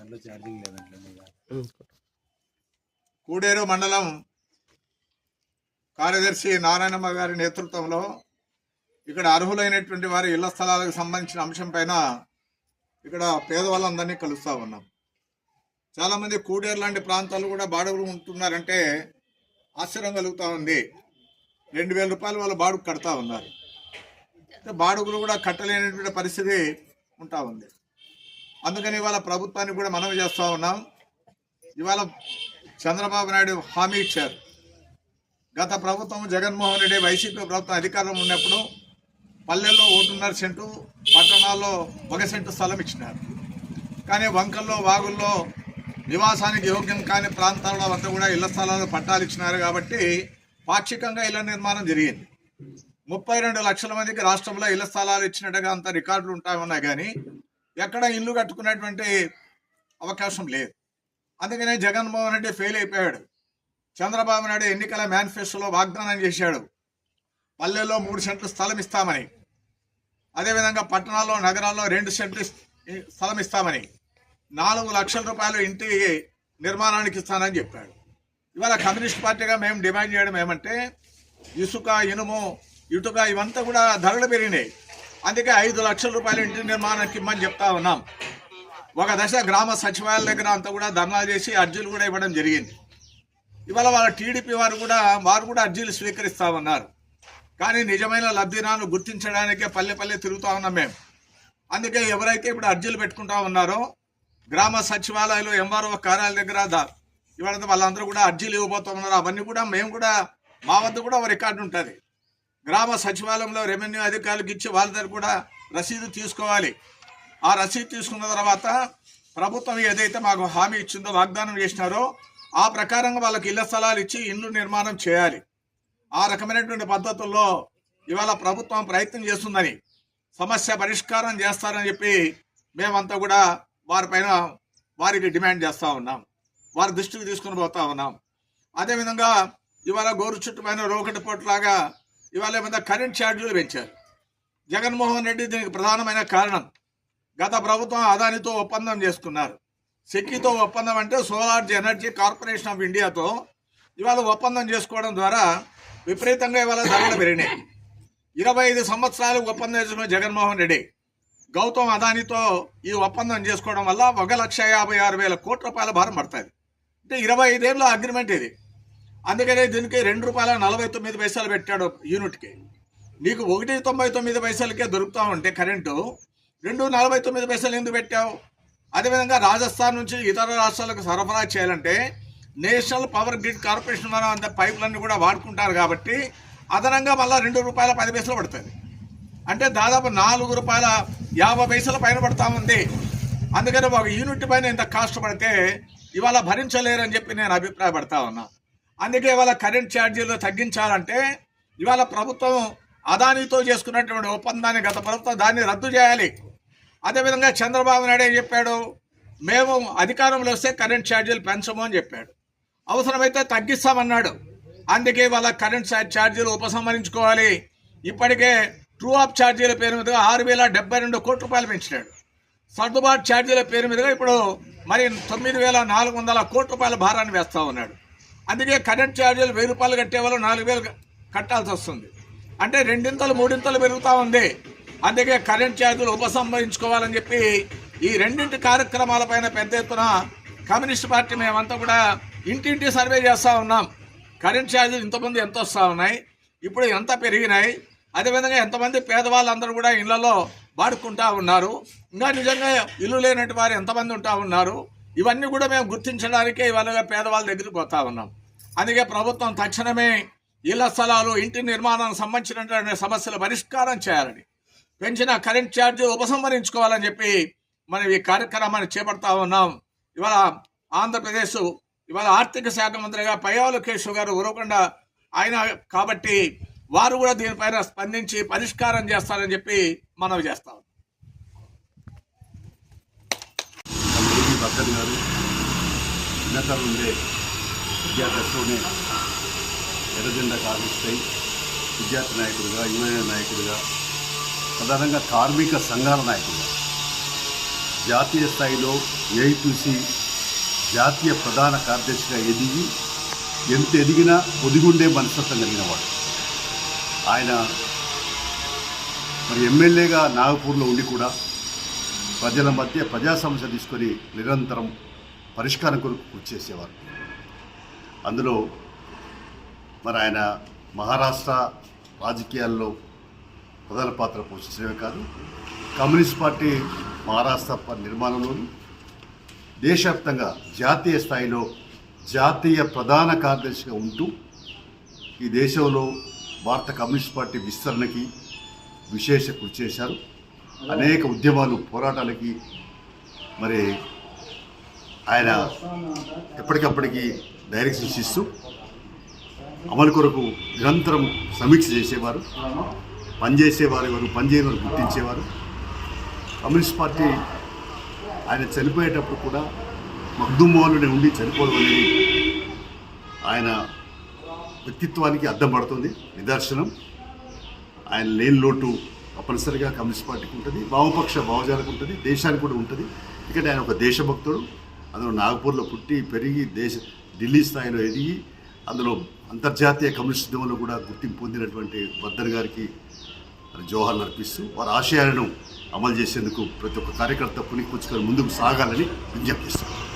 దాంట్లో ఛార్జింగ్ లేదంటే కూడేరు మండలం కార్యదర్శి నారాయణమ్మ గారి నేతృత్వంలో ఇక్కడ అర్హులైనటువంటి వారి ఇళ్ళ స్థలాలకు సంబంధించిన అంశం పైన ఇక్కడ పేదవాళ్ళందరినీ కలుస్తూ ఉన్నాం. చాలామంది కూడేరు లాంటి ప్రాంతాలు కూడా బాడుగులు ఉంటున్నారంటే ఆశ్చర్యం కలుగుతూ ఉంది. రెండు వేల రూపాయలు వాళ్ళు బాడుగు కడతా ఉన్నారు. బాడుగులు కూడా కట్టలేనటువంటి పరిస్థితి ఉంటా ఉంది. అందుకని ఇవాళ ప్రభుత్వానికి కూడా మనం చేస్తూ ఉన్నాం. ఇవాళ చంద్రబాబు నాయుడు హామీ ఇచ్చారు. గత ప్రభుత్వం జగన్మోహన్ రెడ్డి వైసీపీ ప్రభుత్వం అధికారం ఉన్నప్పుడు పల్లెల్లో ఒకటిన్నర సెంటు పట్టణాల్లో ఒక సెంటు స్థలం ఇచ్చినారు. కానీ వంకల్లో వాగుల్లో నివాసానికి యోగ్యం కాని ప్రాంతాల్లో అంతా కూడా ఇళ్ళ స్థలాలు పట్టాలు ఇచ్చినారు కాబట్టి పాక్షికంగా ఇళ్ళ నిర్మాణం జరిగింది. ముప్పై రెండు లక్షల మందికి రాష్ట్రంలో ఇళ్ళ స్థలాలు ఇచ్చినట్టుగా అంత రికార్డులు ఉంటాయన్నా కానీ ఎక్కడ ఇల్లు కట్టుకునేటువంటి అవకాశం లేదు. అందుకనే జగన్మోహన్ రెడ్డి ఫెయిల్ అయిపోయాడు. చంద్రబాబు నాయుడు ఎన్నికల మేనిఫెస్టోలో వాగ్దానం చేశాడు. పల్లెల్లో మూడు సెంట్లు స్థలం ఇస్తామని. అదేవిధంగా పట్టణాల్లో నగరాల్లో రెండు సెంట్లు స్థలం ఇస్తామని. నాలుగు లక్షల రూపాయలు ఇంటి నిర్మాణానికి ఇస్తానని చెప్పాడు. ఇవాళ కమ్యూనిస్ట్ పార్టీగా మేము డిమాండ్ చేయడం ఏమంటే ఇసుక ఇనుము ఇటుక ఇవంతా కూడా ధరలు పెరిగినాయి. అందుకే ఐదు లక్షల రూపాయలు ఇంటి నిర్మాణానికి ఇమ్మని చెప్తా ఉన్నాం. ఒక దశ గ్రామ సచివాలయాల దగ్గర అంతా కూడా ధర్నా చేసి అర్జీలు కూడా ఇవ్వడం జరిగింది. ఇవాళ వాళ్ళ టీడీపీ వారు కూడా వారు కూడా అర్జీలు స్వీకరిస్తా ఉన్నారు. కానీ నిజమైన లబ్ధినాను గుర్తించడానికే పల్లె పల్లె తిరుగుతా ఉన్నాం మేము. అందుకే ఎవరైతే ఇప్పుడు అర్జీలు పెట్టుకుంటా ఉన్నారో గ్రామ సచివాలయాలు ఎంఆర్ఓ కార్యాలయ దగ్గర ఇవాళ వాళ్ళందరూ కూడా అర్జీలు ఇవ్వబోతా ఉన్నారు. అవన్నీ కూడా మేము కూడా మా వద్ద కూడా ఒక రికార్డు ఉంటుంది. గ్రామ సచివాలయంలో రెవెన్యూ అధికారులకు ఇచ్చి వాళ్ళ దగ్గర కూడా రసీదు తీసుకోవాలి. ఆ రసీదు తీసుకున్న తర్వాత ప్రభుత్వం ఏదైతే మాకు హామీ ఇచ్చిందో వాగ్దానం చేసినారో ఆ ప్రకారంగా వాళ్ళకి ఇళ్ళ స్థలాలు ఇచ్చి ఇండ్లు నిర్మాణం చేయాలి. ఆ రకమైనటువంటి పద్ధతుల్లో ఇవాళ ప్రభుత్వం ప్రయత్నం చేస్తుందని సమస్య పరిష్కారం చేస్తారని చెప్పి మేమంతా కూడా వారిపైన వారికి డిమాండ్ చేస్తూ ఉన్నాం. వారి దృష్టికి తీసుకుని పోతా ఉన్నాం. అదేవిధంగా ఇవాళ గోరు చుట్టూ పైన రోకటి పోట్లాగా ఇవాళ ఏమైనా కరెంట్ ఛార్జీలు పెంచారు. జగన్మోహన్ రెడ్డి దీనికి ప్రధానమైన కారణం. గత ప్రభుత్వం అదానితో ఒప్పందం చేసుకున్నారు. సెక్కితో ఒప్పందం అంటే సోలార్ ఎనర్జీ కార్పొరేషన్ ఆఫ్ ఇండియాతో ఇవాళ ఒప్పందం చేసుకోవడం ద్వారా విపరీతంగా ఇవాళ ధరలు పెరిగినాయి. ఇరవై ఐదు సంవత్సరాలు ఒప్పందం చేసుకున్న జగన్మోహన్ రెడ్డి గౌతమ్ అదానితో ఈ ఒప్పందం చేసుకోవడం వల్ల ఒక లక్ష యాభై ఆరు వేల కోట్ల రూపాయల భారం పడుతుంది. అంటే ఇరవై ఐదేళ్ళ అగ్రిమెంట్ ఇది. అందుకనే దీనికి రెండు రూపాయల నలభై తొమ్మిది పైసలు పెట్టాడు యూనిట్కి. నీకు ఒకటి తొంభై తొమ్మిది పైసలకే దొరుకుతా ఉంటే కరెంటు రెండు నలభై తొమ్మిది పైసలు ఎందుకు పెట్టావు? అదేవిధంగా రాజస్థాన్ నుంచి ఇతర రాష్ట్రాలకు సరఫరా చేయాలంటే నేషనల్ పవర్ గ్రిడ్ కార్పొరేషన్ ద్వారా అంత పైపులన్నీ కూడా వాడుకుంటారు కాబట్టి అదనంగా మళ్ళీ రెండు రూపాయల పది పైసలు పడుతుంది. అంటే దాదాపు నాలుగు రూపాయల యాభై పైసల పైన పడతా ఉంది. అందుకని ఒక యూనిట్ పైన ఇంత కాస్ట్ పడితే ఇవాళ భరించలేరని చెప్పి నేను అభిప్రాయపడతా ఉన్నా. అందుకే ఇవాళ కరెంట్ ఛార్జీలు తగ్గించాలంటే ఇవాళ ప్రభుత్వం అదానితో చేసుకున్నటువంటి ఒప్పందాన్ని గత ప్రభుత్వం దాన్ని రద్దు చేయాలి. అదేవిధంగా చంద్రబాబు నాయుడు ఏం చెప్పాడు? మేము అధికారంలో వస్తే కరెంట్ ఛార్జీలు పెంచము అని చెప్పాడు. అవసరమైతే తగ్గిస్తామన్నాడు. అందుకే వాళ్ళ కరెంట్ ఛార్జ్- ఛార్జీలు ఉపసంహరించుకోవాలి. ఇప్పటికే ట్రూ ఆఫ్ ఛార్జీల పేరు మీదుగా ఆరు వేల డెబ్బై రెండు కోట్ల రూపాయలు పెంచినాడు. సర్దుబాటు ఛార్జీల పేరు మీదుగా ఇప్పుడు మరి తొమ్మిది వేల నాలుగు వందల కోట్ల రూపాయల భారాన్ని వేస్తా ఉన్నాడు. అందుకే కరెంట్ ఛార్జీలు వెయ్యి రూపాయలు కట్టే వాళ్ళు నాలుగు వేలు కట్టాల్సి వస్తుంది. అంటే రెండింతలు మూడింతలు పెరుగుతూ ఉంది. అందుకే కరెంట్ ఛార్జీలు ఉపసంహరించుకోవాలని చెప్పి ఈ రెండింటి కార్యక్రమాలపైన పెద్ద ఎత్తున కమ్యూనిస్ట్ పార్టీ మేమంతా కూడా ఇంటింటి సర్వే చేస్తూ ఉన్నాం. కరెంట్ ఛార్జీలు ఇంతమంది ఎంత వస్తూ ఉన్నాయి? ఇప్పుడు ఎంత పెరిగినాయి? అదేవిధంగా ఎంతమంది పేదవాళ్ళందరూ కూడా ఇళ్ళలో వాడుకుంటా ఉన్నారు. ఇంకా నిజంగా ఇల్లు లేనట్టు వారు ఎంతమంది ఉంటా ఉన్నారు? ఇవన్నీ కూడా మేము గుర్తించడానికే ఇవాళ పేదవాళ్ళ దగ్గరికి పోతా ఉన్నాం. అందుకే ప్రభుత్వం తక్షణమే ఇళ్ళ స్థలాలు ఇంటి నిర్మాణానికి సంబంధించినటువంటి సమస్యల పరిష్కారం చేయాలని. పెంచిన కరెంట్ ఛార్జ్ ఉపసంహరించుకోవాలని చెప్పి మనం ఈ కార్యక్రమాన్ని చేపడతా ఉన్నాం. ఇవాళ ఆంధ్రప్రదేశ్ ఇవాళ ఆర్థిక శాఖ మంత్రిగా పయ్యావుల కేశవ్ గారు ఉరవకుండా ఆయన కాబట్టి వారు కూడా దీనిపైన స్పందించి పరిష్కారం చేస్తారని చెప్పి మనవి చేస్తాం ఉన్నాం. గారు విద్యాదశలోనే ఎర్రజెండా కావిస్తాయి విద్యార్థి నాయకుడిగా యువజన నాయకుడిగా ప్రధానంగా కార్మిక సంఘాల నాయకుడిగా. జాతీయ స్థాయిలో ఏఐటీసీ జాతీయ ప్రధాన కార్యదర్శిగా ఎదిగి ఎంత ఎదిగినా ఒదిగుండే మనస్తత్వం కలిగిన వాడు. ఆయన మరి ఎమ్మెల్యేగా నాగపూర్లో ఉండి కూడా ప్రజల మధ్య ప్రజా సమస్య తీసుకొని నిరంతరం పరిష్కారం కొరకు కృషి చేసేవారు. అందులో మరి ఆయన మహారాష్ట్ర రాజకీయాల్లో ప్రధాన పాత్ర పోషించడమే కాదు కమ్యూనిస్ట్ పార్టీ మహారాష్ట్ర నిర్మాణంలోని నిర్మాణంలోను దేశవ్యాప్తంగా జాతీయ స్థాయిలో జాతీయ ప్రధాన కార్యదర్శిగా ఉంటూ ఈ దేశంలో భారత కమ్యూనిస్ట్ పార్టీ విస్తరణకి విశేష కృషి చేశారు. అనేక ఉద్యమాలు పోరాటాలకి మరి ఆయన ఎప్పటికప్పటికి డైరెక్షన్స్ ఇస్తూ అమలు కొరకు నిరంతరం సమీక్ష చేసేవారు పనిచేసేవారు ఎవరు పనిచేయని వారు గుర్తించేవారు. కమ్యూనిస్ట్ పార్టీ ఆయన చనిపోయేటప్పుడు కూడా మగ్దుమోలునే ఉండి చనిపోవడం అనేది ఆయన వ్యక్తిత్వానికి అద్దం పడుతుంది నిదర్శనం. ఆయన లేని లోటు తప్పనిసరిగా కమ్యూనిస్ట్ పార్టీకి ఉంటుంది వామపక్ష భావజాలకు ఉంటుంది దేశానికి కూడా ఉంటుంది. ఎందుకంటే ఆయన ఒక దేశభక్తుడు అందులో నాగపూర్లో పుట్టి పెరిగి దేశ ఢిల్లీ స్థాయిలో ఎదిగి అందులో అంతర్జాతీయ కమ్యూనిస్ట్ ఉద్యమంలో కూడా గుర్తింపు పొందినటువంటి బద్దర్ గారికి జోహార్లు అర్పిస్తూ వారి ఆశయాలను అమలు చేసేందుకు ప్రతి ఒక్క కార్యకర్త పుణికి ముందుకు సాగాలని విజ్ఞప్తిస్తున్నాను